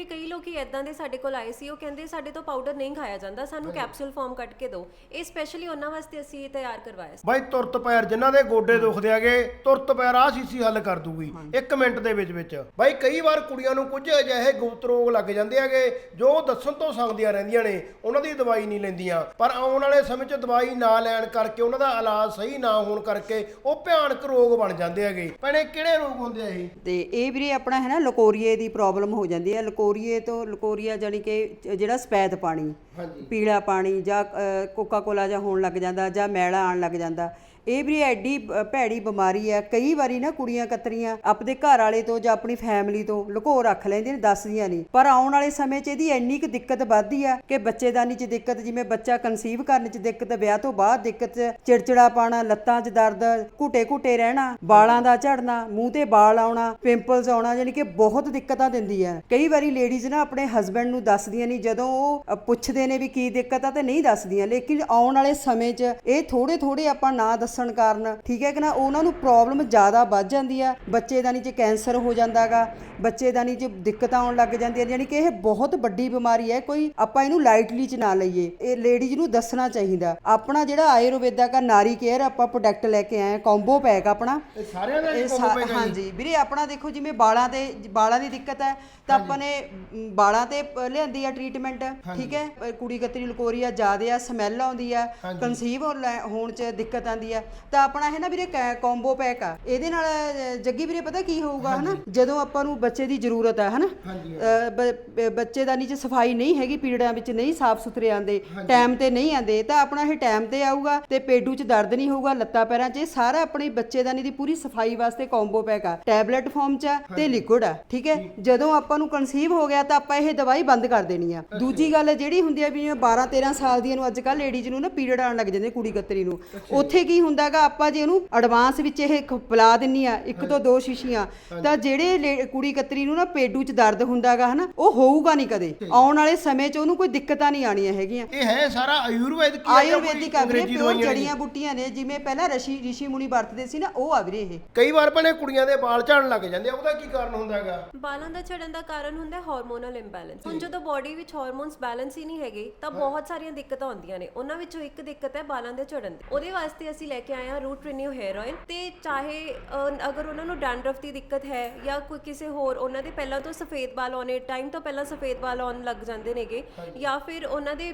ਕਿ ਕਈ ਲੋਕੀ ਐਦਾਂ ਦੇ ਸਾਡੇ ਕੋਲ ਆਏ ਸੀ ਉਹ ਕਹਿੰਦੇ ਸਾਡੇ ਤੋਂ ਪਾਊਡਰ ਨਹੀਂ ਖਾਇਆ ਜਾਂਦਾ ਸਾਨੂੰ ਕੈਪਸੂਲ ਫਾਰਮ ਕੱਟ ਕੇ ਦਿਓ। ਇਹ ਸਪੈਸ਼ਲੀ ਉਹਨਾਂ ਵਾਸਤੇ ਅਸੀਂ ਇਹ ਤਿਆਰ ਕਰਵਾਇਆ ਸੀ। ਬਾਈ ਤੁਰਤ ਪੈਰ ਜਿਨ੍ਹਾਂ ਦੇ ਗੋਡੇ ਦੁਖਦੇ ਆਗੇ ਤੁਰਤ ਪੈਰ ਆ ਸੀਸੀ ਹੱਲ ਕਰ ਦੂਗੀ 1 ਮਿੰਟ ਦੇ ਵਿੱਚ ਵਿੱਚ। ਬਾਈ ਕਈ ਵਾਰ ਕੁੜੀਆਂ ਨੂੰ ਕੁਝ ਅਜਿਹੇ ਗੁਪਤ ਰੋਗ ਲੱਗ ਜਾਂਦੇ ਆਗੇ ਜੋ ਦੱਸਣ ਤੋਂ ਸੰਗਦੀਆਂ ਰਹਿੰਦੀਆਂ ਨੇ ਉਹਨਾਂ ਦੀ ਦਵਾਈ ਨਹੀਂ ਲੈਂਦੀਆਂ। ਪਰ ਆਉਣ ਵਾਲੇ ਸਮੇਂ 'ਚ ਦਵਾਈ ਨਾ ਲੈਣ ਕਰਕੇ ਉਹਨਾਂ ਦਾ ਇਲਾਜ ਸਹੀ ਨਾ ਹੋਣ ਕਰਕੇ ਉਹ ਭਿਆਨਕ ਰੋਗ ਬਣ ਜਾਂਦੇ ਆਗੇ ਭੈਣੇ ਕਿਹੜੇ ਰੋਗ ਹੁੰਦੇ ਆ ਇਹ? ਤੇ ਇਹ ਵੀਰੇ ਆਪਣਾ ਹੈ ਨਾ ਲਕੋਰੀਏ ਦੀ ਪ੍ਰੋਬਲਮ ਹੋ ਜਾਂਦੀ ਹੈ ਲਕੋਰੀਏ ਤੋਂ ਲਕੋਰੀਆ ਜਾਨੀ ਕਿ ਜਿਹੜਾ ਸਪੈਦ ਪਾਣੀ ਪੀਲਾ ਪਾਣੀ ਜਾਂ ਕੋਕਾ ਕੋਲਾ ਜਾਂ ਹੋਣ ਲੱਗ ਜਾਂਦਾ ਜਾਂ ਮੈਲਾ ਆਣ ਲੱਗ ਜਾਂਦਾ ਇਹ ਵੀ ਐਡੀ ਭੈੜੀ ਬਿਮਾਰੀ ਆ, ਕਈ ਵਾਰੀ ਨਾ ਕੁੜੀਆਂ ਕਤਰੀਆਂ ਆਪਣੇ ਘਰ ਵਾਲੇ ਤੋਂ ਜਾਂ ਆਪਣੀ ਫੈਮਿਲੀ ਤੋਂ ਲੁਕੋ ਰੱਖ ਲੈਂਦੀਆਂ ਨੇ, ਦੱਸਦੀਆਂ ਨਹੀਂ। ਪਰ ਆਉਣ ਵਾਲੇ ਸਮੇਂ 'ਚ ਇਹਦੀ ਇੰਨੀ ਕੁ ਦਿੱਕਤ ਵੱਧਦੀ ਆ ਕਿ ਬੱਚੇਦਾਨੀ 'ਚ ਦਿੱਕਤ, ਜਿਵੇਂ ਬੱਚਾ ਕਨਸੀਵ ਕਰਨ 'ਚ ਦਿੱਕਤ, ਵਿਆਹ ਤੋਂ ਬਾਅਦ ਦਿੱਕਤ ਚਿੜਚਿੜਾ ਲੱਤਾਂ 'ਚ ਦਰਦ ਘੁੱਟੇ ਘੁੱਟੇ ਰਹਿਣਾ, ਵਾਲਾਂ ਦਾ ਝੜਨਾ, ਮੂੰਹ ਤੇ ਵਾਲ ਆਉਣਾ ਪਿੰਪਲਸ ਆਉਣਾ, ਯਾਨੀ ਕਿ ਬਹੁਤ ਦਿੱਕਤਾਂ ਦਿੰਦੀ ਆ। ਕਈ ਵਾਰੀ ਲੇਡੀਜ਼ ਨਾ ਆਪਣੇ ਹਸਬੰਡ ਨੂੰ ਦੱਸਦੀਆਂ ਨਹੀਂ, ਜਦੋਂ ਉਹ ਪੁੱਛਦੇ ਨੇ ਵੀ ਕੀ ਦਿੱਕਤ ਆ ਤੇ ਨਹੀਂ ਦੱਸਦੀਆਂ। ਲੇਕਿਨ ਆਉਣ ਵਾਲੇ ਸਮੇਂ 'ਚ ਇਹ ਥੋੜੇ ਥੋੜੇ ਆਪਾਂ ਨਾ ਦੱਸਣ ਕਾਰਨ, ਠੀਕ ਹੈ ਕਿ ਨਾ, ਉਹਨਾਂ ਨੂੰ ਪ੍ਰੋਬਲਮ ਜ਼ਿਆਦਾ ਵੱਧ ਜਾਂਦੀ ਆ ਬੱਚੇਦਾਨੀ 'ਚ ਕੈਂਸਰ ਹੋ ਜਾਂਦਾਗਾ ਬੱਚੇਦਾਨੀ 'ਚ ਦਿੱਕਤਾਂ ਆਉਣ ਲੱਗ ਜਾਂਦੀਆਂ ਯਾਨੀ ਕਿ ਇਹ ਬਹੁਤ ਵੱਡੀ ਬਿਮਾਰੀ ਹੈ ਕੋਈ ਆਪਾਂ ਇਹਨੂੰ ਲਾਈਟਲੀ 'ਚ ਨਾ ਲਈਏ। ਇਹ ਲੇਡੀਜ਼ ਨੂੰ ਦੱਸਣਾ ਚਾਹੀਦਾ। ਆਪਣਾ ਜਿਹੜਾ ਆਯੁਰਵੇਦਾ ਦਾ ਨਾਰੀ ਕੇਅਰ ਆਪਾਂ ਪ੍ਰੋਡਕਟ ਲੈ ਕੇ ਆਏ ਕੰਬੋ ਪੈਕ ਆਪਣਾ। ਇਹ ਸਾਰਿਆਂ ਦਾ ਇਹ ਹਾਂਜੀ ਵੀਰੇ ਆਪਣਾ ਦੇਖੋ ਜਿਵੇਂ ਬਾਲਾਂ ਤੇ ਬਾਲਾਂ ਦੀ ਦਿੱਕਤ ਹੈ ਤਾਂ ਆਪਾਂ ਨੇ ਬਾਲਾਂ ਤੇ ਲਿਆਂਦੀ ਆ ਟ੍ਰੀਟਮੈਂਟ ਠੀਕ ਹੈ? ਕੁੜੀ ਕਤਰੀ ਲਕੋਰੀਆ ਜ਼ਿਆਦੇ ਆ ਸਮੈਲ ਆਉਂਦੀ ਆ ਕਨਸੀਵ ਹੋਣ ਚ ਦਿੱਕਤ ਆਉਂਦੀ ਆ। ਤਾਂ ਆਪਣਾ ਇਹ ਨਾ ਵੀਰੇ ਕੰਬੋ ਪੈਕ ਆ। ਇਹਦੇ ਨਾਲ ਜੱਗੀ ਵੀਰੇ ਪਤਾ ਕੀ ਹੋਊਗਾ ਹਨਾ? ਜਦੋਂ ਆਪਾਂ ਨੂੰ ਬੱਚੇ ਦੀ ਜ਼ਰੂਰਤ ਹੈ ਹਨਾ? ਅ, ਬ- ਬ- ਬੱਚੇ ਦਾ ਨੀਚੇ ਸਫ਼ਾਈ ਨਹੀਂ ਹੈਗੀ ਪੀੜਾਂ ਵਿੱਚ ਨਹੀਂ ਸਾਫ਼ ਸੁਥਰੇ ਆਂਦੇ ਟਾਈਮ ਤੇ ਨਹੀਂ ਆਂਦੇ ਤਾਂ ਆਪਣਾ ਇਹ ਟਾਈਮ ਤੇ ਆਊਗਾ ਤੇ ਪੇਡੂ 'ਚ ਦਰਦ ਨਹੀਂ ਹੋਊਗਾ ਲੱਤਾਂ ਪੈਰਾਂ 'ਚ ਇਹ ਸਾਰਾ ਆਪਣੀ ਬੱਚੇਦਾਨੀ ਦੀ ਪੂਰੀ ਸਫ਼ਾਈ ਵਾਸਤੇ ਕੰਬੋ ਪੈਕ ਆ। ਟੈਬਲੇਟ ਫਾਰਮ 'ਚ ਆ ਤੇ ਲਿਕੁਇਡ ਆ ਠੀਕ ਹੈ? ਜਦੋਂ ਆਪਾਂ ਨੂੰ ਕਨਸੀਵ ਹੋ ਗਿਆ ਤਾਂ ਆਪਾਂ ਇਹ ਦਵਾਈ ਬੰਦ ਕਰ ਦੇਣੀ ਆ। ਦੂਜੀ ਗੱਲ ਜਿਹੜੀ ਹੁੰਦੀ ਆ ਵੀ ਜਿਵੇਂ 12 13 ਸਾਲ ਦੀਆਂ ਨੂੰ ਅੱਜ ਕੱਲ ਲੇਡੀਜ਼ ਨੂੰ ਨਾ ਪੀਰੀਅਡ ਆਉਣ ਲੱਗ ਜਾਂਦੇ ਕੁੜੀ ਕਤਰੀ ਨੂੰ। ਉੱਥੇ ਕੀ ਹੁੰਦਾਗਾ ਆਪਾਂ ਜੇ ਉਹਨੂੰ ਐਡਵਾਂਸ ਵਿੱਚ ਇਹ ਖ- ਪਿਲਾ ਦਿੰਨੀ ਆ ਇੱਕ ਤੋਂ ਦੋ ਸ਼ੀਸ਼ੀਆਂ ਤਾਂ ਜਿਹੜੇ ਲੇ- ਕੁੜੀ ਕਤਰੀ ਨੂੰ ਨਾ ਪੇਡੂ 'ਚ ਦਰਦ ਹੁੰਦਾਗਾ ਹਨਾ? ਉਹ ਹੋਊਗਾ ਨਹੀਂ ਕਦੇ। ਆਉਣ ਵਾਲੇ ਸਮੇਂ 'ਚ ਉਹਨੂੰ ਕੋਈ ਦਿੱਕਤਾਂ ਨਹੀਂ ਆਣੀਆਂ ਹੈਗੀਆਂ। ਇਹ ਹੈ ਸਾਰਾ ਆਯੁਰਵੈਦਿਕ ਹੀ ਆ ਜਾਂ ਕੋਈ ਆਯੁਰਵੈਦਿਕ ਆ ਵੀਰੇ ਪਿਓਰ? ਜੜੀਆਂ ਬੂਟੀਆਂ ਨੇ ਜਿਵੇਂ ਪਹਿਲਾਂ ਰਸ਼ੀ ਰਿਸ਼ੀ ਮੁਨੀ ਵਰਤਦੇ ਸੀ ਨਾ ਉਹ ਆ ਵੀਰੇ ਇਹ। ਕਈ ਵਾਰ ਭੈਣੇ ਕੁੜੀਆਂ ਦੇ ਵਾਲ ਝੜਨ ਲੱਗ ਜਾਂਦੇ ਆ ਉਹਦਾ ਕੀ ਕਾਰਨ ਹੁੰਦਾ ਹੈਗਾ ਬਾਲਾਂ ਦਾ ਝੜਨ ਦਾ ਕਾਰਨ ਹੁੰਦਾ ਹਾਰਮੋਨਲ ਇੰਬੈਲੈਂਸ ਹੁਣ ਜਦੋਂ ਬਾਡੀ ਵਿੱਚ ਹਾਰਮੋਨਸ ਬੈਲੈਂਸ ਹੀ ਨਹੀਂ ਹੈਗੇ ਤਾਂ ਬਹੁਤ ਸਾਰੀਆਂ ਦਿੱਕਤਾਂ ਆਉਂਦੀਆਂ ਨੇ। ਉਹਨਾਂ ਵਿੱਚੋਂ ਇੱਕ ਦਿੱਕਤ ਹੈ ਬਾਲਾਂ ਦੇ ਝੜਨ ਦੀ। ਉਹਦੇ ਵਾਸਤੇ ਅਸੀਂ ਲੈ ਕੇ ਆਏ ਹਾਂ ਰੂਟ ਰਿਨਿਊ ਹੈਅਰ ਆਇਲ ਤੇ ਚਾਹੇ ਅਹ, ਅਗਰ ਉਹਨਾਂ ਨੂੰ ਡੈਂਡਰਫ ਦੀ ਦਿੱਕਤ ਹੈ ਜਾਂ ਕੋਈ ਕਿਸੇ ਹੋਰ ਉਹਨਾਂ ਦੇ ਪਹਿਲਾਂ ਤੋਂ ਸਫੇਦ ਵਾਲ ਆਉਣੇ ਟਾਈਮ ਤੋਂ ਪਹਿਲਾਂ ਸਫੇਦ ਵਾਲ ਆਉਣ ਲੱਗ ਜਾਂਦੇ ਨੇਗੇ ਜਾਂ ਫਿਰ ਉਹਨਾਂ ਦੇ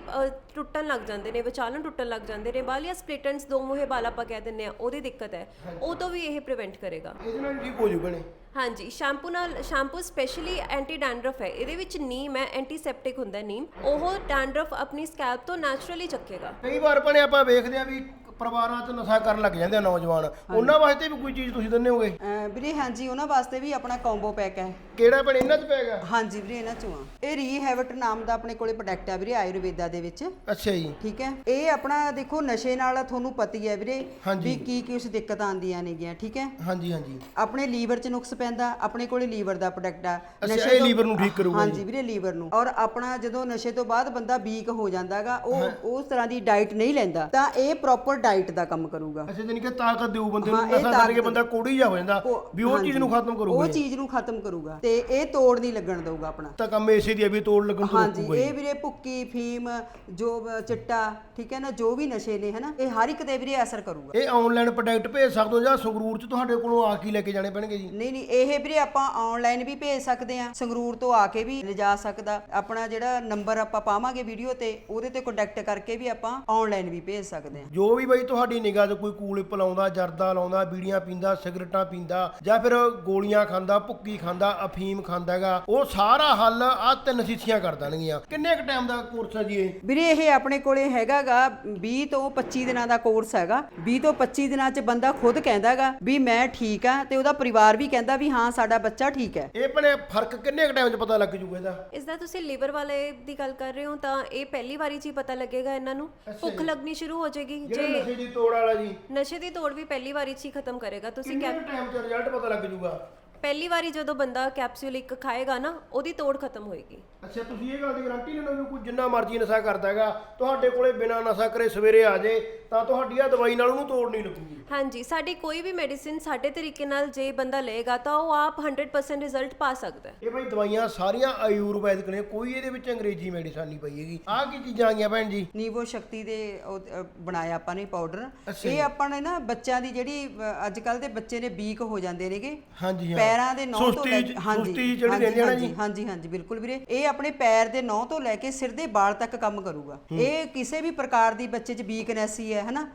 ਟੁੱਟਣ ਲੱਗ ਜਾਂਦੇ ਨੇ ਵਿਚਾਲਨ ਟੁੱਟਣ ਲੱਗ ਜਾਂਦੇ ਨੇ ਵਾਲ ਜਾਂ ਸਪਲਿਟਨਸ ਦੋ ਮੂਹੇ ਵਾਲ ਆਪਾਂ ਕਹਿ ਦਿੰਦੇ ਆ ਉਹਦੀ ਦਿੱਕਤ ਹੈ। ਉਹ ਤੋਂ ਵੀ ਇਹ ਪ੍ਰੀਵੈਂਟ ਕਰੇਗਾ। ਇਹਦੇ ਨਾਲ ਠੀਕ ਹੋ ਜੂ ਭੈਣੇ ਹਾਂਜੀ ਸ਼ੈਂਪੂ ਨਾਲ ਸ਼ੈਂਪੂ ਸਪੈਸ਼ਲੀ ਐਂਟੀ ਡੈਂਡਰਫ ਹੈ। ਇਹਦੇ ਵਿੱਚ ਨੀਮ ਹੈ ਐਂਟੀਸੈਪਟਿਕ ਹੁੰਦਾ ਹੈ ਨੀਮ ਉਹ ਡੈਂਡਰਫ ਆਪਣੀ ਸਕੈਲਪ ਤੋਂ ਨੈਚੁਰਲੀ ਚੱਕੇਗਾ। ਕਈ ਵਾਰ ਭੈਣੇ ਆਪਾਂ ਵੇਖਦੇ ਆ ਵੀ ਪਰਿਵਾਰਾਂ 'ਚ ਨਸ਼ਾ ਕਰਨ ਲੱਗ ਜਾਂਦੇ ਆ ਨੌਜਵਾਨ। ਉਹਨਾਂ ਵਾਸਤੇ ਵੀ ਕੋਈ ਚੀਜ਼ ਤੁਸੀਂ ਦਿੰਦੇ ਹੋਗੇ? ਅਹ ਵੀਰੇ ਹਾਂਜੀ ਉਹਨਾਂ ਵਾਸਤੇ ਵੀ ਆਪਣਾ ਕੰਬੋ ਪੈਕ ਹੈ। ਕਿਹੜਾ ਭੈਣੇ ਇਹਨਾਂ 'ਚ ਪੈਗਾ ਹਾਂਜੀ ਵੀਰੇ ਇਹਨਾਂ ਚੋਂ ਆ। ਇਹ ਰੀਹੈਬਿਟ ਨਾਮ ਦਾ ਆਪਣੇ ਕੋਲੇ ਪ੍ਰੋਡਕਟ ਆ ਵੀਰੇ ਆਯੁਰਵੇਦਾ ਦੇ ਵਿੱਚ। ਅੱਛਾ ਜੀ। ਠੀਕ ਹੈ? ਇਹ ਆਪਣਾ ਦੇਖੋ ਨਸ਼ੇ ਨਾਲ ਤੁਹਾਨੂੰ ਪਤੀ ਹੈ ਵੀਰੇ ਹਾਂਜੀ। ਵੀ ਕੀ ਕੀ ਉਸ ਦਿੱਕਤਾਂ ਆਉਂਦੀਆਂ ਨੇਗੀਆਂ ਠੀਕ ਹੈ? ਹਾਂਜੀ ਹਾਂਜੀ। ਆਪਣੇ ਲੀਵਰ 'ਚ ਨੁਕਸ ਪੈਂਦਾ ਆਪਣੇ ਕੋਲੇ ਲੀਵਰ ਦਾ ਪ੍ਰੋਡਕਟ ਆ। ਅੱਛਾ, ਇਹ ਲੀਵਰ ਨੂੰ ਠੀਕ ਕਰੂਗਾ ਹਾਂਜੀ ਵੀਰੇ ਲੀਵਰ ਨੂੰ। ਔਰ ਆਪਣਾ ਜਦੋਂ ਨਸ਼ੇ ਤੋਂ ਬਾਅਦ ਬੰਦਾ ਵੀਕ ਹੋ ਜਾਂਦਾਗਾ ਉਹ ਉਸ ਤਰ੍ਹਾਂ ਦੀ ਡਾਈਟ ਨਹੀਂ ਲੈਂਦਾ ਤਾਂ ਇਹ ਪ੍ਰੋਪਰ ਡਾਈਟ ਦਾ ਕੰਮ ਕਰੂਗਾ। ਅੱਛਾ ਜਾਨੀ ਕਿ ਤਾਕਤ ਦਿਓ ਬੰਦੇ ਨੂੰ ਨਸ਼ਾ ਕਰਕੇ ਬੰਦਾ ਕੋੜੀ ਜਾ ਹੋ ਜਾਂਦਾ ਉਹ- ਵੀ ਉਹ ਚੀਜ਼। ਨੂੰ ਖਤਮ ਉਹ ਕਰੂਗਾ ਚੀਜ਼ ਨੂੰ ਖਤਮ ਕਰੂਗਾ ਤੇ ਇਹ ਤੋੜ ਨਹੀਂ ਲੱਗਣ ਦਊਗਾ ਆਪਣਾ। ਤਾਂ ਕੰਮ ਇਸੇ ਦੀ ਆ ਵੀ ਤੋੜ ਲੱਗਣ ਤੋਂ ਹਾਂਜੀ ਇਹ ਵੀਰੇ ਭੁੱਕੀ ਫੀਮ ਜੋ ਚਿੱਟਾ ਠੀਕ ਹੈ ਨਾ ਜੋ ਵੀ ਨਸ਼ੇ ਨੇ ਹਨਾ ਇਹ ਹਰ ਇੱਕ ਤੇ ਵੀਰੇ ਅਸਰ ਕਰੂਗਾ। ਇਹ ਆਨਲਾਈਨ ਪ੍ਰੋਡਕਟ ਭੇਜ ਸਕਦੇ ਹੋ ਜਾਂ ਸੰਗਰੂਰ 'ਚ ਤੁਹਾਡੇ ਕੋਲੋਂ ਆ ਕੇ ਲੈ ਕੇ ਜਾਣੇ ਪੈਣਗੇ ਜੀ। ਨਹੀਂ ਨਹੀਂ ਇਹ ਵੀਰੇ ਆਪਾਂ ਆਨਲਾਈਨ ਵੀ ਭੇਜ ਸਕਦੇ ਆ ਸੰਗਰੂਰ ਤੋਂ ਆ ਕੇ ਵੀ ਲਿਜਾ ਸਕਦਾ। ਆਪਣਾ ਜਿਹੜਾ ਨੰਬਰ ਆਪਾਂ ਪਾਵਾਂਗੇ ਵੀਡੀਓ ਤੇ ਉਹਦੇ ਤੇ ਕੰਟੈਕਟ ਕਰਕੇ ਵੀ ਆਪਾਂ ਆਨਲਾਈਨ ਵੀ ਭੇਜ ਸਕਦੇ ਆ ਜੋ ਵੀ ਬਈ ਤੁਹਾਡੀ ਨਿਗਾਹ 'ਚ ਕੋਈ ਕੂਲ ਲਾਉਂਦਾ ਜਰਦਾ ਲਾਉਂਦਾ ਬੀੜੀਆਂ ਪੀਂਦਾ ਸਿਗਰਟਾਂ ਪੀਂਦਾ ਜਾਂ ਫਿਰ ਗੋਲੀਆਂ ਖਾਂਦਾ ਭੁੱਕੀ ਖਾਂਦਾ ਅਫੀਮ ਖਾਂਦਾਗਾ ਉਹ ਸਾਰਾ ਹੱਲ ਆ ਤਿੰਨ ਸੀਸੀਆਂ ਕਰ ਦੇਣਗੀਆਂ। ਕਿੰਨੇ ਕ ਟਾਈਮ ਦਾ ਕੋਰਸ ਹੈ ਜੀ ਇਹ? ਵੀਰੇ ਇਹ ਆਪਣੇ ਕੋਲੇ ਹੈਗਾਗਾ 20 ਤੋਂ 25 ਦਿਨਾਂ ਦਾ ਕੋਰਸ ਹੈਗਾ। 20 ਤੋਂ 25 ਦਿਨਾਂ 'ਚ ਬੰਦਾ ਖੁਦ ਕਹਿੰਦਾਗਾ ਵੀ ਮੈਂ ਠੀਕ ਆ ਤੇ ਉਹਦਾ ਪਰਿਵਾਰ ਵੀ ਕਹਿੰਦਾ ਵੀ ਹਾਂ ਸਾਡਾ ਬੱਚਾ ਠੀਕ ਹੈ। ਇਹ ਭਣੇ ਫ਼ਰਕ ਕਿੰਨੇ ਕ ਟਾਈਮ 'ਚ ਪਤਾ ਲੱਗ ਜੂਗਾ ਇਹਦਾ? ਇਸ ਦਾ ਤੁਸੀਂ ਲਿਵਰ ਵਾਲੇ ਦੀ ਗੱਲ ਕਰ ਰਹੇ ਹੋ ਤਾਂ ਇਹ ਪਹਿਲੀ ਵਾਰੀ 'ਚ ਹੀ ਪਤਾ ਲੱਗੇਗਾ ਇਹਨਾਂ ਨੂੰ। ਭੁੱਖ ਲੱਗਣੀ ਸ਼ੁਰੂ ਹੋ ਜਾਏਗੀ ਜਿਹੜਾ ਜੇ ਨਸ਼ੇ ਦੀ ਤੋੜ ਵਾਲਾ ਜੀ। ਨਸ਼ੇ ਦੀ ਤੋੜ ਵੀ ਪਹਿਲੀ ਵਾਰੀ 'ਚ ਹੀ ਖਤਮ ਕਰੇਗਾ ਤੁਸੀਂ ਕਿੰਨੇ ਟਾਈਮ 'ਚ ਰਿਜ਼ਲਟ ਪਤਾ ਲੱਗ ਜੂਗਾ? ਪਹਿਲੀ ਵਾਰੀ ਜਦੋਂ ਬੰਦਾ ਕੈਪਸੂਲ ਇੱਕ ਖਾਏਗਾ ਨਾ ਉਹਦੀ ਤੋੜ ਖਤਮ ਹੋਏਗੀ। ਅੱਛਾ ਤੁਸੀਂ ਇਹ ਗੱਲ ਦੀ ਗਾਰੰਟੀ ਲੈਣਾ ਵੀ ਕੋਈ ਜਿੰਨਾ ਮਰਜ਼ੀ ਨਸ਼ਾ ਕਰਦਾ ਹੈਗਾ ਤੁਹਾਡੇ ਕੋਲੇ ਬਿਨਾਂ ਨਸ਼ਾ ਕਰੇ ਸਵੇਰੇ ਆ ਜੇ ਤਾਂ ਤੁਹਾਡੀ ਆ ਦਵਾਈ ਨਾਲ ਉਹਨੂੰ ਤੋੜ ਨਹੀਂ ਲੱਗੂਗੀ। ਹਾਂਜੀ ਸਾਡੀ ਕੋਈ ਵੀ ਮੈਡੀਸਿਨ ਸਾਡੇ ਤਰੀਕੇ ਨਾਲ ਜੇ ਬੰਦਾ ਲਏਗਾ ਤਾਂ ਉਹ ਆਪ 100% ਰਿਜ਼ਲਟ ਪਾ ਸਕਦਾ ਹੈ। ਇਹ ਭਾਈ ਦਵਾਈਆਂ ਸਾਰੀਆਂ ਆਯੁਰਵੈਦਿਕ ਨੇ ਕੋਈ ਇਹਦੇ ਵਿੱਚ ਅੰਗਰੇਜ਼ੀ ਮੈਡੀਸਨ ਨਹੀਂ ਪਈ ਹੈਗੀ। ਆਹ ਕੀ ਚੀਜ਼ਾਂ ਆ ਗਈਆਂ ਭੈਣ ਜੀ? ਨੀਵੋ ਸ਼ਕਤੀ ਦੇ ਉਹ, ਅ, ਬਣਾਇਆ ਆਪਾਂ ਨੇ ਪਾਊਡਰ ਅੱਛਾ ਇਹ ਆਪਾਂ ਨੇ ਨਾ ਬੱਚਿਆਂ ਦੀ ਜਿਹੜੀ ਅੱਜ ਕੱਲ ਦੇ ਬੱਚੇ ਨੇ ਵੀਕ ਹੋ ਜਾਂਦੇ ਨੇਗੇ। ਹਾਂਜੀ ਹਾਂ। ਪੈਰਾਂ ਦੇ ਨੌ ਤੋਂ ਲੈ ਚ- ਹਾਂਜੀ ਸੁਸਤੀ ਜਿਹੜੀ ਰਹਿੰਦੀ ਆ ਨਾ ਜੀ। ਹਾਂਜੀ ਹਾਂਜੀ ਬਿਲਕੁਲ ਵੀਰੇ। ਇਹ ਆਪਣੇ ਪੈਰ ਦੇ ਨੌ ਤੋਂ ਲੈ ਕੇ ਸਿਰ ਦੇ ਵਾਲ ਤੱਕ ਕੰਮ ਕਰੂਗਾ। ਇਹ ਕਿਸੇ ਵੀ ਪ੍ਰਕਾਰ ਦੀ ਬੱਚੇ 'ਚ ਵੀਕਨੈਸ ਹੀ ਹੈ ਹਨਾ?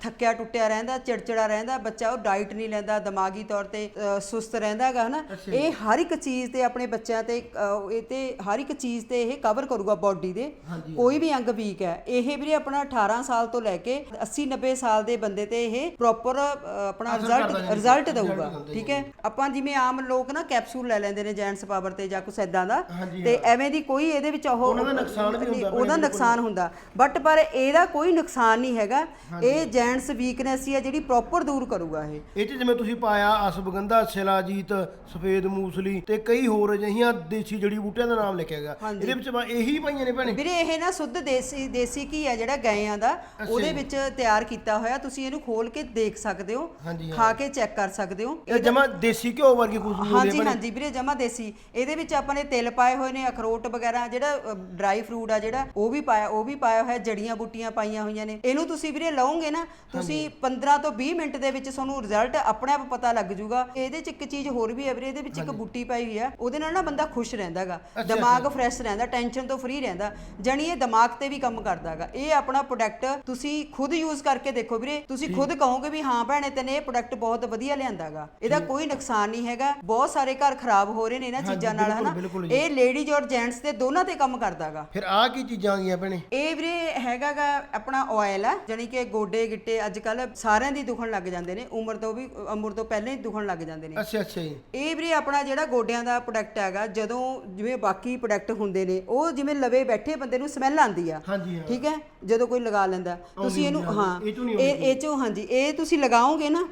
ਥੱਕਿਆ ਟੁੱਟਿਆ ਰਹਿੰਦਾ ਚਿੜਚਿੜਾ ਰਹਿੰਦਾ ਬੱਚਾ ਉਹ ਡਾਈਟ ਨਹੀਂ ਲੈਂਦਾ ਦਿਮਾਗੀ ਤੌਰ ਤੇ ਸੁਸਤ ਰਹਿੰਦਾ ਹੈਗਾ ਹਨਾ ਇਹ ਹਰ ਇੱਕ ਚੀਜ਼ ਤੇ ਆਪਣੇ ਬੱਚਿਆਂ ਤੇ ਇਹ ਤੇ ਹਰ ਇੱਕ ਚੀਜ਼ ਤੇ ਇਹ ਕਵਰ ਕਰੂਗਾ ਬਾਡੀ ਦੇ। ਕੋਈ ਵੀ ਅੰਗ ਵੀਕ ਹੈ। ਇਹ ਵੀਰੇ ਆਪਣਾ 18 ਸਾਲ ਤੋਂ ਲੈ ਕੇ 80 90 ਸਾਲ ਦੇ ਬੰਦੇ ਤੇ ਇਹ ਪ੍ਰੋਪਰ ਆਪਣਾ ਰਿਜ਼ਲਟ। ਰਿਜ਼ਲਟ ਦਊਗਾ ਠੀਕ ਹੈ? ਆਪਾਂ ਜਿਵੇਂ ਆਮ ਲੋਕ ਨਾ ਕੈਪਸੂਲ ਲੈ ਲੈਂਦੇ ਨੇ ਜੈਂਟਸ ਪਾਵਰ ਤੇ ਜਾਂ ਕੁਛ ਐਦਾਂ ਦਾ ਹਾਂਜੀ, ਤੇ ਐਵੇਂ ਦੀ ਕੋਈ ਇਹਦੇ ਵਿੱਚ ਉਹ ਉਹਨਾਂ ਦਾ ਨੁਕਸਾਨ ਵੀ ਹੁੰਦਾ ਉਹਦਾ ਨੁਕਸਾਨ ਹੁੰਦਾ। ਬਟ ਪਰ ਇਹਦਾ ਕੋਈ ਨੁਕਸਾਨ ਨਹੀਂ ਹੈਗਾ। ਇਹ ਜੈਂਟਸ ਵੀਕਨੈਸ ਹੀ ਹੈ ਜਿਹੜੀ ਪ੍ਰੋਪਰ ਦੂਰ ਕਰੂਗਾ ਇਹ। ਇਹ ਚ ਜਿਵੇਂ ਤੁਸੀਂ ਪਾਇਆ ਅਸਵਗੰਧਾ ਸ਼ਿਲਾਜੀਤ ਸਫੇਦ ਮੂਸਲੀ ਤੇ ਕਈ ਹੋਰ ਅਜਿਹੀਆਂ ਦੇਸੀ ਜੜੀ ਬੂਟਿਆਂ ਦਾ ਨਾਮ ਲਿਖਿਆ ਗਿਆ। ਇਹਦੇ ਵਿੱਚ ਬਾ- ਇਹੀ ਪਾਈਆਂ ਨੇ ਭੈਣੇ। ਵੀਰੇ ਇਹ ਨਾ ਸੁੱਧ ਦੇਸੀ ਦੇਸੀ ਘੀ ਹੈ ਜਿਹੜਾ ਗਾਇਆਂ ਦਾ। ਉਹਦੇ ਵਿੱਚ ਤਿਆਰ ਕੀਤਾ ਹੋਇਆ। ਤੁਸੀਂ ਇਹਨੂੰ ਖੋਲ ਕੇ ਦੇਖ ਸਕਦੇ ਹੋ। ਹਾਂਜੀ, ਖਾ ਕੇ ਚੈੱਕ ਕਰ ਸਕਦੇ ਹੋ। ਇਹ ਜਮਾ ਦੇਸੀ ਘਿਓ ਵਰਗੀ ਖੁਸ਼ਬੂ ਹੁੰਦੀ ਹਾਂਜੀ ਹਾਂਜੀ ਵੀਰੇ ਜਮਾ ਦੇਸੀ। ਇਹਦੇ ਵਿੱਚ ਆਪਾਂ ਨੇ ਤਿਲ ਪਾਏ ਹੋਏ ਨੇ ਅਖਰੋਟ ਵਗੈਰਾ ਜਿਹੜਾ ਡਰਾਈ ਫਰੂਟ ਆ ਜਿਹੜਾ ਉਹ ਵੀ ਪਾਇਆ ਉਹ ਵੀ ਪਾਇਆ ਹੋਇਆ ਜੜੀਆਂ ਬੂਟੀਆਂ ਪਾਈਆਂ ਹੋਈਆਂ ਨੇ। ਇਹਨੂੰ ਤੁਸੀਂ ਵੀਰੇ ਲਓਗੇ ਨਾ ਤੁਸੀਂ 15 ਤੋਂ 20 ਮਿੰਟ ਦੇ ਵਿੱਚ ਤੁਹਾਨੂੰ ਰਿਜ਼ਲਟ ਆਪਣੇ ਆਪ ਪਤਾ ਲੱਗ ਜਾਊਗਾ ਇਹਦੇ ਚ ਇੱਕ ਚੀਜ਼ ਹੋਰ ਵੀ ਹੈ ਵੀਰੇ ਇਹਦੇ ਵਿੱਚ ਇੱਕ ਬੂਟੀ ਪਾਈ ਹੋਈ ਆ ਉਹਦੇ ਨਾਲ ਨਾ ਬੰਦਾ ਖੁਸ਼ ਰਹਿੰਦਾਗਾ ਦਿਮਾਗ ਫਰੈਸ਼ ਰਹਿੰਦਾ ਟੈਨਸ਼ਨ ਤੋਂ ਫ੍ਰੀ ਰਹਿੰਦਾ ਜਾਣੀ ਇਹ ਦਿਮਾਗ ਤੇ ਵੀ ਕੰਮ ਕਰਦਾਗਾ। ਇਹ ਆਪਣਾ ਪ੍ਰੋਡਕਟ ਤੁਸੀਂ ਖੁਦ ਯੂਜ਼ ਕਰਕੇ ਦੇਖੋ ਵੀਰੇ ਤੁਸੀਂ ਖੁਦ ਕਹੋਗੇ ਵੀ ਹਾਂ ਭੈਣੇ ਤੈਨੇ ਇਹ ਪ੍ਰੋਡਕਟ ਬਹੁਤ ਵਧੀਆ ਲਿਆਂਦਾਗਾ। ਇਹਦਾ ਕੋਈ ਨੁਕਸਾਨ ਨਹੀਂ ਹੈਗਾ। ਬਹੁਤ ਸਾਰੇ ਘਰ ਖਰਾਬ ਹੋ ਰਹੇ ਨੇ ਇਹਨਾਂ ਚੀਜ਼ਾਂ ਨਾਲ ਹਨਾ। ਇਹ ਲੇਡੀਜ਼ ਔਰ ਜੈਂਟਸ ਦੇ ਦੋਨਾਂ ਤੇ ਕੰਮ ਕਰਦਾਗਾ। ਫਿਰ ਆਹ ਕੀ ਚੀਜ਼ਾਂ ਆ ਗਈਆਂ ਭੈਣੇ? ਇਹ ਵੀਰੇ ਹੈਗਾਗਾ ਆਪਣਾ ਆਇਲ ਆ ਜਾਣੀ ਕਿ ਗੋਡੇ ਗਿੱਟੇ ਅੱਜ ਕੱਲ ਸਾਰਿਆਂ ਦੀ ਦੁਖਣ ਲੱਗ ਜਾਂਦੇ ਨੇ। ਉਮਰ ਤੋਂ ਵੀ ਉਮਰ ਤੋਂ ਪਹਿਲਾਂ ਹੀ ਦੁਖਣ ਲੱਗ ਜਾਂਦੇ ਨੇ। ਅੱਛਾ ਅੱਛਾ ਜੀ। ਇਹ ਵੀਰੇ ਆਪਣਾ ਜਿਹੜਾ ਗੋਡਿਆਂ ਦਾ ਪ੍ਰੋਡਕਟ ਹੈਗਾ ਜਦੋਂ ਜਿਵੇਂ ਬਾਕੀ ਪ੍ਰੋਡਕਟ ਹੁੰਦੇ ਨੇ ਉਹ ਜਿਵੇਂ ਲਵੇ ਬੈਠੇ ਬੰਦੇ ਨੂੰ ਸਮੈਲ ਆਉਂਦੀ ਆ। ਹਾਂਜੀ ਹਾਂ। ਠੀਕ ਹੈ? ਜਦੋਂ ਕੋਈ ਲਗਾ ਲੈਂਦਾ। ਤੁਸੀਂ ਇਹਨੂੰ ਹਾਂ ਇਹ ਇਹ ਚੋਂ ਹਾਂਜੀ ਇਹ ਤੁਸੀਂ ਲਗਾਓਗੇ ਨਾ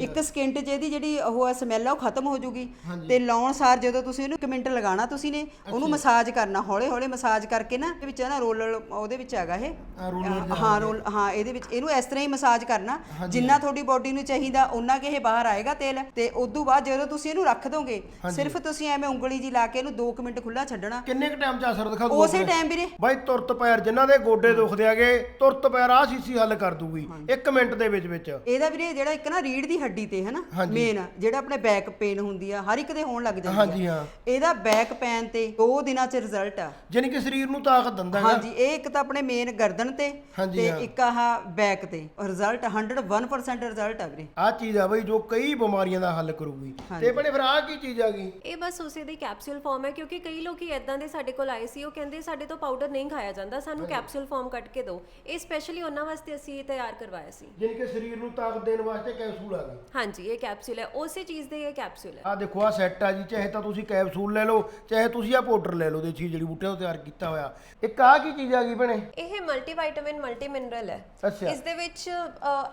ਇੱਕ ਸਕਿੰਟ 'ਚ ਇਹਦੀ ਜਿਹੜੀ ਉਹ ਸਮੈਲ ਆ ਉਹ ਖਤਮ ਹੋ ਜੂਗੀ। ਤੇ ਲਾਉਣ ਸਾਰ ਜਦੋਂ ਤੁਸੀਂ ਇਹਨੂੰ 1 ਮਿੰਟ ਲਗਾਉਣਾ ਤੁਸੀਂ ਨੇ ਉਹਨੂੰ ਮਸਾਜ ਕਰਨਾ ਹੌਲੇ ਹੌਲੇ ਮਸਾਜ ਕਰਕੇ ਨਾ ਇਹਦੇ ਵਿੱਚ ਨਾ ਰੋਲਰ ਉਹਦੇ ਵਿੱਚ ਹੈਗਾ ਇਹ। ਹਾਂ ਰੋਲ ਹਾਂ ਇਹਦੇ ਵਿੱਚ ਇਹਨੂੰ ਇਸ ਤਰ੍ਹਾਂ ਹੀ ਮਸਾਜ ਕਰਨਾ। ਜਿੰਨਾ ਤੁਹਾਡੀ ਬਾਡੀ ਨੂੰ ਚਾਹੀਦਾ ਉਹਨਾਂ ਕਿ ਇਹ ਬਾਹਰ ਆਏਗਾ ਤੇਲ। ਤੇ ਉਦੋਂ ਬਾਅਦ ਜਦੋਂ ਤੁਸੀਂ ਇਹਨੂੰ ਰੱਖ ਦੋਗੇ ਸਿਰਫ ਤੁਸੀਂ ਐਵੇਂ ਉਂਗਲੀ ਜੀ ਲਾ ਕੇ ਇਹਨੂੰ 2 ਮਿੰਟ ਖੁੱਲਾ ਛੱਡਣਾ। ਕਿੰਨੇ ਕ ਟਾਈਮ ਚ ਅਸਰ ਦਿਖਾ ਦੂਗਾ ਉਸੇ ਟਾਈਮ ਵੀਰੇ। ਬਾਈ ਤੁਰਤ ਪੈਰ ਜਿਨ੍ਹਾਂ ਦੇ ਗੋਡੇ ਦੁਖਦੇ ਆਗੇ ਤੁਰਤ ਪੈਰ ਆ ਸੀਸੀ ਹੱਲ ਕਰ ਦੂਗੀ 1 ਮਿੰਟ ਦੇ ਵਿੱਚ ਵਿੱਚ ਇਹਦਾ ਵੀਰੇ ਜਿਹੜਾ ਇੱਕ ਨਾ ਰੀੜ ਦੀ ਹੱਡੀ ਤੇ ਹਨਾ ਮੇਨ ਜਿਹੜਾ ਆਪਣੇ ਬੈਕ ਪੇਨ ਹੁੰਦੀ ਆ ਹਰ ਇੱਕ ਦੇ ਹੋਣ ਲੱਗ ਜਾਂਦੀ ਹਾਂਜੀ ਆ ਹਾਂ। ਇਹਦਾ ਬੈਕ ਪੈਨ ਤੇ 2 ਦਿਨਾਂ ਚ ਰਿਜ਼ਲਟ ਆ। ਜਾਨੀ ਕਿ ਸਰੀਰ ਨੂੰ ਤਾਕਤ ਦਿੰਦਾ ਹੈਗਾ। ਹਾਂਜੀ ਇਹ ਇੱਕ ਤਾਂ ਆਪਣੇ ਮੇਨ ਗਰਦਨ ਤੇ ਹਾਂਜੀ, ਤੇ ਹਾਂ। ਇੱਕ ਆਹ ਬੈਕ ਤੇ। ਰਿਜ਼ਲਟ 101% ਰਿਜ਼ਲਟ ਆ ਵੀਰੇ। ਆ ਚੀਜ਼ ਆ ਬਈ ਜੋ ਕਈ ਬਿਮਾਰੀਆਂ ਦਾ ਹੱਲ ਕਰੂਗੀ। ਤੇ ਭੈਣੇ ਫਿਰ ਆ ਕੀ ਚੀਜ਼ ਆ ਗਈ? ਇਹ ਬਸ ਉਸੇ ਦੀ ਕੈਪਸੂਲ ਫਾਰਮ ਹੈ ਕਿਉਂਕਿ ਕਈ ਲੋਕੀ ਐਦਾਂ ਦੇ ਸਾਡੇ ਕੋਲ ਆਏ ਸੀ ਉਹ ਕਹਿੰਦੇ ਸਾਡੇ ਤੋਂ ਪਾਊਡਰ ਨਹੀਂ ਖਾਇਆ ਜਾਂਦਾ ਸਾਨੂੰ ਕੈਪਸੂਲ ਫਾਰਮ ਕੱਟ ਕੇ ਦਿਓ। ਇਹ ਸਪੈਸ਼ਲੀ ਉਹਨਾਂ ਵਾਸਤੇ ਅਸੀਂ ਇਹ ਤਿਆਰ ਕਰਵਾਇਆ ਸੀ। ਜਾਨੀ ਕਿ ਸਰੀਰ ਨੂੰ ਤਾਕਤ ਦੇਣ ਵਾਸਤੇ ਕੈਪਸੂਲ ਆ ਗਈ ਹਾਂਜੀ ਇਹ ਕੈਪਸੂਲ ਹੈ। ਉਸੇ ਚੀਜ਼ ਦੇ ਇਹ ਕੈਪਸੂਲ ਹੈ ਆ ਦੇਖੋ ਆ ਸੈੱਟ ਆ ਜੀ ਚਾਹੇ ਤਾਂ ਤੁਸੀਂ ਕੈਪਸੂਲ ਲੈ ਲਓ ਚਾਹੇ ਤੁਸੀਂ ਆ ਪਾਊਡਰ ਲੈ ਲਓ ਦੇ ਚੀਜ਼ ਜਿਹੜੀ ਬੂਟਿਆਂ ਤੋਂ ਤਿਆਰ ਕੀਤਾ ਹੋਇਆ। ਇੱਕ ਆ ਕੀ ਚੀਜ਼ ਆ ਗਈ ਭੈਣੇ? ਇਹ ਮਲਟੀਵਿਟਾਮਿਨ ਮਲਟੀ ਮਿਨਰਲ ਹੈ। ਅੱਛਾ। ਇਸ ਦੇ ਵਿੱਚ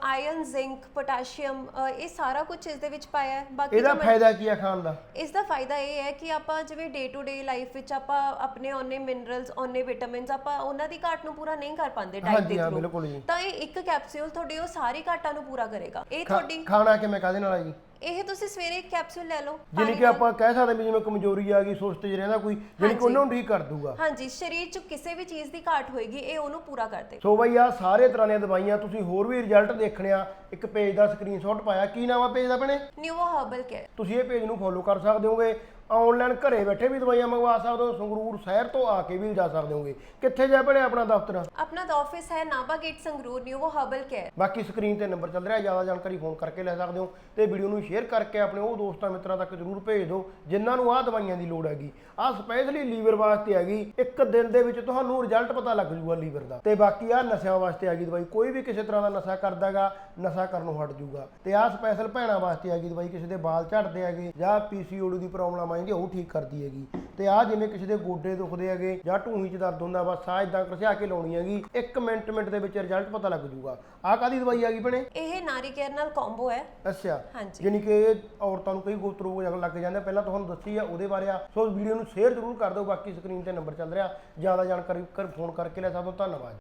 ਆਇਰਨ ਜ਼ਿੰਕ ਪੋਟਾਸ਼ੀਅਮ ਇਹ ਸਾਰਾ ਕੁਝ ਇਸ ਦੇ ਵਿੱਚ ਪਾਇਆ ਹੈ। ਬਾਕੀ ਇਹਦਾ ਫਾਇਦਾ ਕੀ ਆ ਖਾਣ ਦਾ? ਇਸ ਦਾ ਫਾਇਦਾ ਇਹ ਹੈ ਕਿ ਆਪਾਂ ਜਿਵੇਂ ਡੇ ਟੂ ਡੇ ਲਾਈਫ ਵਿੱਚ ਆਪਾਂ ਆਪਣੇ ਉਹਨੇ ਮਿਨਰਲਸ ਉਹਨੇ ਵਿਟਾਮਿਨਸ ਆਪਾਂ ਉਹਨਾਂ ਦੀ ਘਾਟ ਨੂੰ ਪੂਰਾ ਨਹੀਂ ਕਰ ਪਾਉਂਦੇ ਡਾਈਟ ਹਾਂਜੀ, ਦੇ ਹਾਂ, ਥਰੂ ਬਿਲਕੁਲ ਜੀ। ਤਾਂ ਇਹ ਇੱਕ ਕੈਪਸੂਲ ਤੁਹਾਡੇ ਉਹ ਸਾਰੀ ਘਾਟਾਂ ਨੂੰ ਪੂਰਾ ਕਰੇਗਾ। ਇਹ ਤੁਹਾਡੀ ਖਾਣਾ ਕਿਵੇਂ ਕਾਦੇ ਨਾਲ ਆ ਜੀ? ਇਹ ਤੁਸੀਂ ਸਵੇਰੇ ਇੱਕ ਕੈਪਸੂਲ ਲੈ ਲਓ ਜਾਨੀ ਕਿ ਆਪਾਂ ਕਹਿ ਸਕਦੇ ਵੀ ਜਿਵੇਂ ਕਮਜ਼ੋਰੀ ਆ ਗਈ ਸੁਸਤ ਜਿਹਾ ਰਹਿੰਦਾ ਕੋਈ ਜਾਨੀ ਕਿ ਉਹਨਾਂ ਨੂੰ ਠੀਕ ਕਰ ਦੂਗਾ ਹਾਂਜੀ ਸਰੀਰ 'ਚ ਕਿਸੇ ਵੀ ਚੀਜ਼ ਦੀ ਘਾਟ ਹੋਏਗੀ ਇਹ ਉਹਨੂੰ ਪੂਰਾ ਕਰ ਦੇ ਸੋ ਬਈ ਆ ਸਾਰੇ ਤਰ੍ਹਾਂ ਦੀਆਂ ਦਵਾਈਆਂ ਤੁਸੀਂ ਹੋਰ ਵੀ ਰਿਜ਼ਲਟ ਦੇਖਣੇ ਆ ਇੱਕ ਪੇਜ ਦਾ ਸਕਰੀਨਸ਼ਾਟ ਪਾਇਆ। ਕੀ ਨਾਮ ਆ ਪੇਜ ਦਾ ਭੈਣੇ? ਨਿਊਵੋ ਹਰਬਲ ਕੇਅਰ ਤੁਸੀਂ ਇਹ ਪੇਜ ਨੂੰ ਫੋਲੋ ਕਰ ਸਕਦੇ ਹੋਗੇ। ਆਨਲਾਈਨ ਘਰੇ ਬੈਠੇ ਵੀ ਦਵਾਈਆਂ ਮੰਗਵਾ ਸਕਦੇ ਹੋ ਸੰਗਰੂਰ ਸ਼ਹਿਰ ਤੋਂ ਆ ਕੇ ਵੀ ਜਾ ਸਕਦੇ ਹੋਗੇ। ਕਿੱਥੇ ਜਾ ਭੈਣੇ ਆਪਣਾ ਦਫ਼ਤਰ? ਆਪਣਾ ਦਾ ਆਫਿਸ ਹੈ Nabha gate Sangrur Nuvo herbal care ਬਾਕੀ ਸਕਰੀਨ ਤੇ ਨੰਬਰ ਚੱਲ ਰਿਹਾ ਜ਼ਿਆਦਾ ਜਾਣਕਾਰੀ ਫੋਨ ਕਰਕੇ ਲੈ ਸਕਦੇ ਹੋ। ਤੇ ਵੀਡੀਓ ਨੂੰ ਸ਼ੇਅਰ ਕਰਕੇ ਆਪਣੇ ਉਹ ਦੋਸਤਾਂ ਮਿੱਤਰਾਂ ਤੱਕ ਜਰੂਰ ਭੇਜ ਦਿਓ ਜਿਨ੍ਹਾਂ ਨੂੰ ਆਹ ਦਵਾਈਆਂ ਦੀ ਲੋੜ ਹੈਗੀ। ਆਹ ਸਪੈਸ਼ਲੀ ਲੀਵਰ ਵਾਸਤੇ ਹੈਗੀ ਇੱਕ ਦਿਨ ਦੇ ਵਿੱਚ ਤੁਹਾਨੂੰ ਰਿਜ਼ਲਟ ਪਤਾ ਲੱਗ ਜੂਗਾ ਲੀਵਰ ਦਾ। ਤੇ ਬਾਕੀ ਆਹ ਨਸ਼ਿਆਂ ਵਾਸਤੇ ਹੈਗੀ ਦਵਾਈ ਕੋਈ ਵੀ ਕਿਸੇ ਤਰ੍ਹਾਂ ਦਾ ਨਸ਼ਾ ਕਰਦਾਗਾ ਨਸ਼ਾ ਕਰਨੋਂ ਹਟ ਜੂਗਾ। ਤੇ ਆਹ ਸਪੈਸ਼ਲ ਭੈਣਾਂ ਵਾਸਤੇ ਹੈਗੀ ਦਵਾਈ ਕਿਸੇ ਦੇ ਵਾਲ ਝੜਦੇ ਹੈਗੇ ਜਾਂ ਪੀਸੀਓਡੀ ਦੀ ਪ੍ਰੋਬਲਮ ਆ ਆ, ਉਹ ਠੀਕ ਕਰਦੀ ਹੈਗੀ। ਤੇ ਆ ਜਿਵੇਂ ਕਿਸੇ ਦੇ ਗੋਡੇ ਦੁਖਦੇ ਹੈਗੇ ਜਾਂ ਢੂਹੀ 'ਚ ਦਰਦ ਹੁੰਦਾ ਬਸ ਆ ਇਦਾਂ ਘਸਿਆ ਕੇ ਲਾਉਣੀ ਹੈਗੀ। 1 ਮਿੰਟ ਮਿੰਟ ਦੇ ਵਿੱਚ ਰਿਜ਼ਲਟ ਪਤਾ ਲੱਗ ਜੂਗਾ ਆ ਕਾਦੀ ਦਵਾਈ ਹੈਗੀ ਭਣੇ? ਇਹ ਨਾਰੀ ਕੇਅਰ ਨਾਲ ਕੰਬੋ ਹੈ। ਅੱਛਾ। ਹਾਂਜੀ। ਯਾਨੀ ਕਿ ਔਰਤਾਂ ਨੂੰ ਕਈ ਗੋਤ ਰੋਗ ਜਗ ਲੱਗ ਜਾਂਦੇ ਆ। ਪਹਿਲਾਂ ਤੁਹਾਨੂੰ ਦੱਸੀ ਆ ਉਹਦੇ ਬਾਰੇ ਆ। ਸੋ ਵੀਡੀਓ ਨੂੰ ਸ਼ੇਅਰ ਜ਼ਰੂਰ ਕਰ ਦਿਓ ਬਾਕੀ ਸਕਰੀਨ ਤੇ ਨੰਬਰ ਚੱਲ ਰਿਹਾ। ਜ਼ਿਆਦਾ ਜਾਣਕਾਰੀ ਕਰ ਫੋਨ ਕਰਕੇ ਲੈ ਸਕਦੇ ਹੋ। ਧੰਨਵਾਦ।